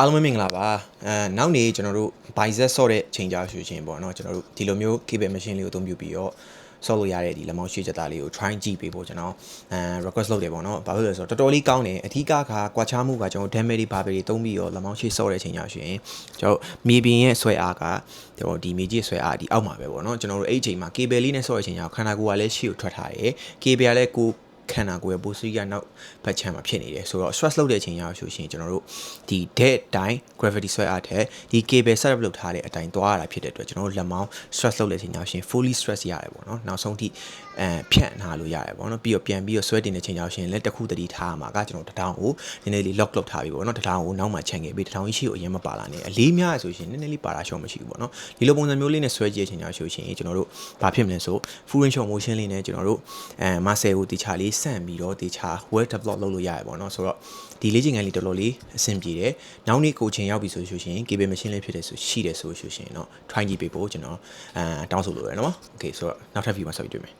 အားလုံးပဲမင်္ဂလာပါအဲနောက်နေ့ကျွန်တော်တို့ bicep ဆော့တဲ့ချိန်ကြဆိုရှင်ပေါ့နော်ကျွန်တော်တို့ဒီလိုမျိုး cable machine လေးကိုအသုံးပြုပြီးတော့ဆော့လို့ရတဲ့ဒီလက်မောင်းရှေ့ချက်သားလေးကို try ကြည့်ပေးဖို့ကျွန်တော်အဲ request လုပ်တယ်ပေါ့နော်ဘာလို့လဲဆိုတော့တော်တော်လေးကောင်းတယ်အထီးကကကွာခြားမှုကကျွန်တော် damage တွေဘာပဲတွေသုံးပြီးတော့လက်မောင်းရှေ့ဆော့တဲ့ချိန်ကြဆိုရင်ကျွန်တော်မြေပြင်ရဲ့ဆွဲအားကကျွန်တော်ဒီမြေကြီးဆွဲအားဒီအောက်မှာပဲပေါ့နော်ကျွန်တော်တို့အဲ့ဒီချိန်မှာ cable လေးနဲ့ဆော့တဲ့ချိန်ကျခန္ဓာကိုယ်ကလည်းရှေ့ကိုထွက်ထားတယ် cable ကလည်းကိုယ် ခန္ဓာကိုယ်ရဲ့ပိုစီကနောက်ဘက်ချမ်းမှာဖြစ်နေတယ်ဆိုတော့ stress လုပ်တဲ့အချိန်ရဆိုရှင်ကျွန်တော်တို့ဒီ dead တိုင်း gravity ဆွဲအားထက်ဒီ cable setup လုပ်ထားတဲ့အတိုင်းသွားရတာဖြစ်တဲ့အတွက်ကျွန်တော်တို့လက်မောင်း stress လုပ်တဲ့အချိန်ရရှင် fully stress ရတယ်ပေါ့နော်နောက်ဆုံးထိအဲဖြန့်ထားလို့ရတယ်ပေါ့နော်ပြီးတော့ပြန်ပြီးတော့ဆွဲတင်တဲ့အချိန်ရရှင်လက်တစ်ခုတတိထားမှာကကျွန်တော်တထောင်ကိုနည်းနည်းလေး lock လုပ်ထားပြီပေါ့နော်တထောင်ကိုနောက်မှခြံခဲ့ပြီးတထောင်ကြီးရှိကိုအရင်မပါလာနဲ့အလေးများရဆိုရှင်နည်းနည်းလေးပါတာရှော့မရှိဘူးပေါ့နော်ဒီလိုပုံစံမျိုးလေးနဲ့ဆွဲကြည့်တဲ့အချိန်ရဆိုရှင်ကျွန်တော်တို့ဘာဖြစ်မလဲဆို full range of motion လေးနဲ့ကျွန်တော်တို့အဲ muscle ကိုတေချာလေးဆန့်ပြီးတော့တေချာ well develop လုပ်လို့ရတယ်ပေါ့နော်ဆိုတော့ဒီလေ့ကျင့်ခန်းလေးတော်တော်လေးအဆင်ပြေတယ်နောက်နေ့ကိုချင်းရောက်ပြီဆိုလို့ရှိရင် cable machine လေးဖြစ်တယ်ဆိုရှိတယ်ဆိုလို့ရှိရင်တော့ try ကြည့်ပေးဖို့ကျွန်တော်အဲတောင်းဆိုလိုရယ်နော် okay ဆိုတော့နောက်ထပ် view မှာဆက်ပြီးတွေ့မယ်